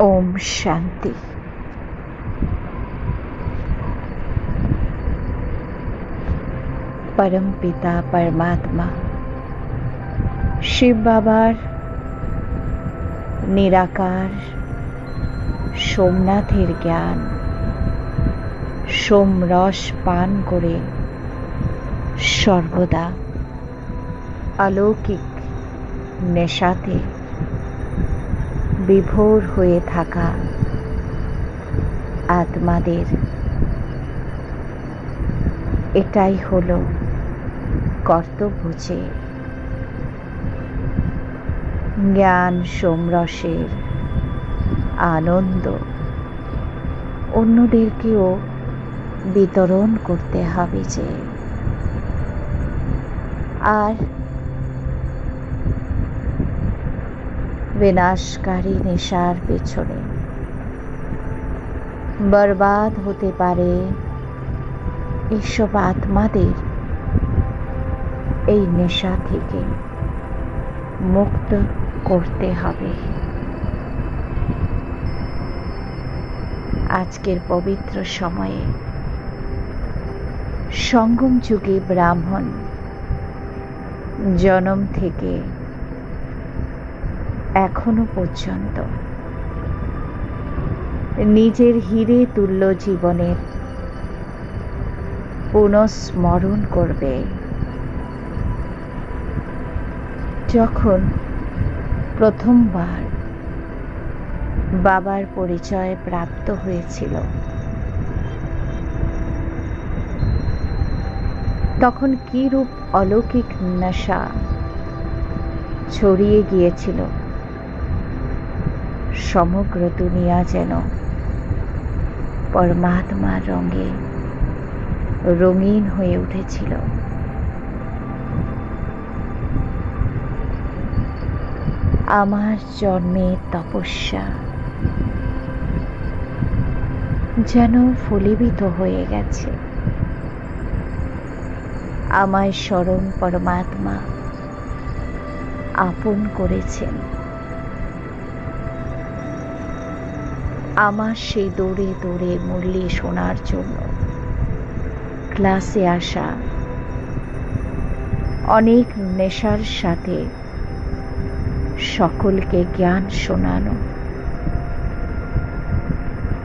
ओम शांति পরম পিতা পরমাত্মা শিব বাবার নিরাকার সোমনাথের জ্ঞান সোমরস পান করে সর্বদা অলৌকিক নেশাতে বিভোর হয়ে থাকা আত্মাদের। এটাই হলো কর্তব্য যে জ্ঞান সোমরসের আনন্দ অন্যদেরকেও বিতরণ করতে হবে যে। আর বিনাশকারী নেশার পেছনে। বরবাদ হতে পারে এইসব আত্মাদের এই নেশা থেকে মুক্ত করতে হবে। আজকের পবিত্র সময়ে সঙ্গম যুগে ব্রাহ্মণ জনম থেকে এখনও পর্যন্ত। নিজের হিরে তুল্য জীবনের পুনঃস্মরণ করবে। যখন প্রথমবার বাবার পরিচয় প্রাপ্ত হয়েছিল, তখন কি রূপ অলৌকিক নেশা ছড়িয়ে গিয়েছিল? সমগ্র দুনিয়া যেন পরমাত্মার রঙে রঙিন হয়ে উঠেছিল। আমার জন্মের তপস্যা যেন ফলীভূত হয়ে গেছে। আমায় স্মরণ পরমাত্মা আপন করেছেন। আমার সেই দৌড়ে দৌড়ে মুরলি শোনার জন্য। ক্লাসে আসা। অনেক নেশার সাথে সকলকে জ্ঞান শোনানো।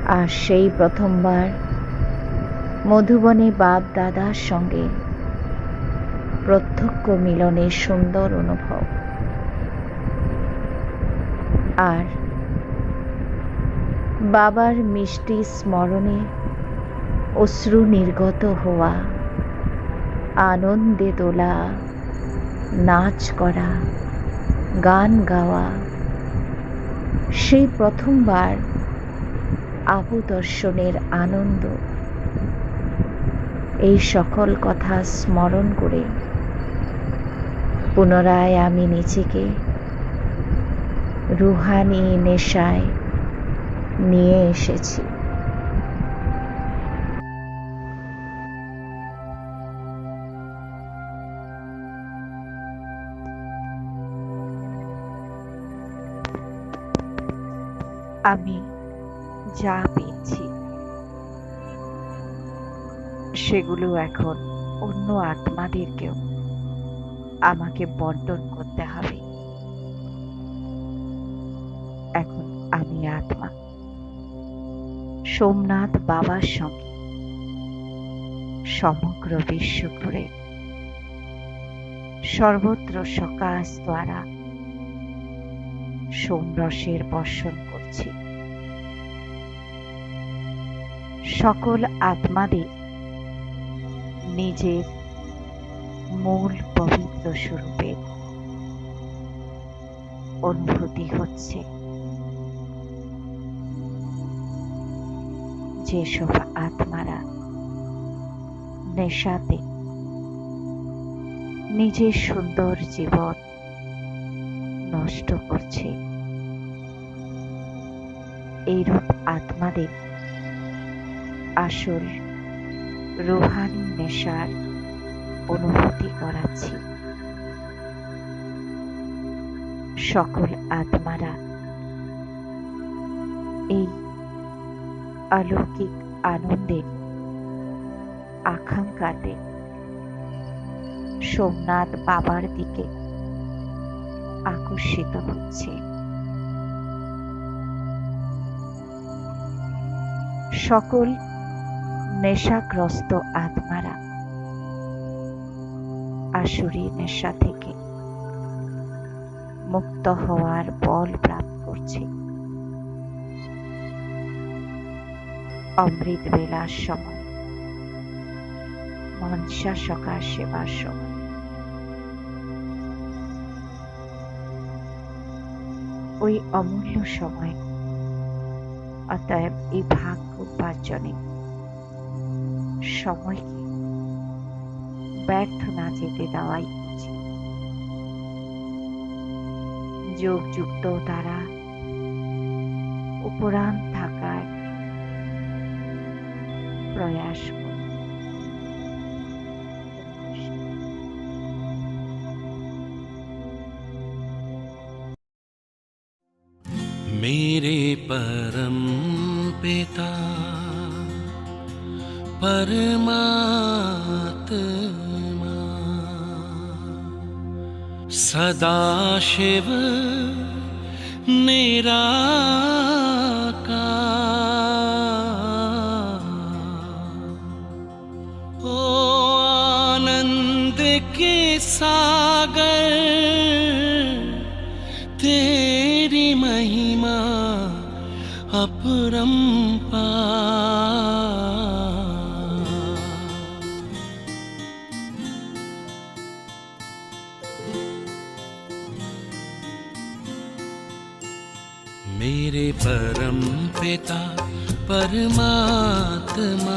আর সেই প্রথমবার মধুবনে বাপ দাদার সঙ্গে প্রত্যক্ষ মিলনের সুন্দর অনুভব। আর বাবার মিষ্টি স্মরণে অশ্রু নির্গত হওয়া, আনন্দে তোলা, নাচ করা, গান গাওয়া। সেই প্রথমবার আবু দর্শনের আনন্দ। এই সকল কথা স্মরণ করে পুনরায় আমি নিজেকে রুহানি নেশায় নিয়ে এসেছি। আমি যা পেয়েছি, সেগুলো এখন অন্য আত্মাদেরকেও আমাকে বন্টন করতে হবে। এখন আমি আত্মা। সোমনাথ বাবার সঙ্গে। সমগ্র বিশ্ব ঘুরে সর্বত্র সকাশ দ্বারা সোমরসের বর্ষণ করছি। সকল আত্মাদের নিজের মূল পবিত্র স্বরূপের অনুভূতি হচ্ছে। যেসব আত্মারা নেশাতে নিজের সুন্দর জীবন নষ্ট করছে। এইরূপ আত্মাদের আসল রুহানি নেশার অনুভূতি করাচ্ছি। সকল আত্মারা এই অলৌকিক আনন্দের আকাঙ্ক্ষাতে। সোমনাথ বাবার দিকে আকর্ষিত হচ্ছে। সকল নেশাগ্রস্ত আত্মারা আসুরি নেশা থেকে মুক্ত হওয়ার বল প্রাপ্ত করছে। অমৃত বেলার সময়। মনসা সকাল সেবার সময়। ওই অমূল্য সময়, অতএব এই ভাগ্য উপার্জনে সময়কে ব্যর্থ না যেতে দেওয়াই উচিত। যোগযুক্ত তারা উপরাণ থাকার প্রয়াস করুন मेरे परम पिता परमात्मा सदाशिव निराकार सागर तेरी महिमा अपरंपार मेरे परम पिता परमात्मा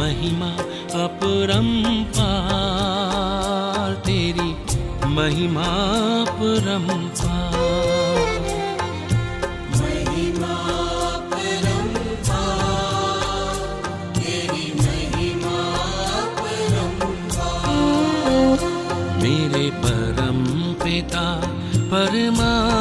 महिमा अपरंपार तेरी महिमा अपरंपार मेरे परम पिता परमात्मा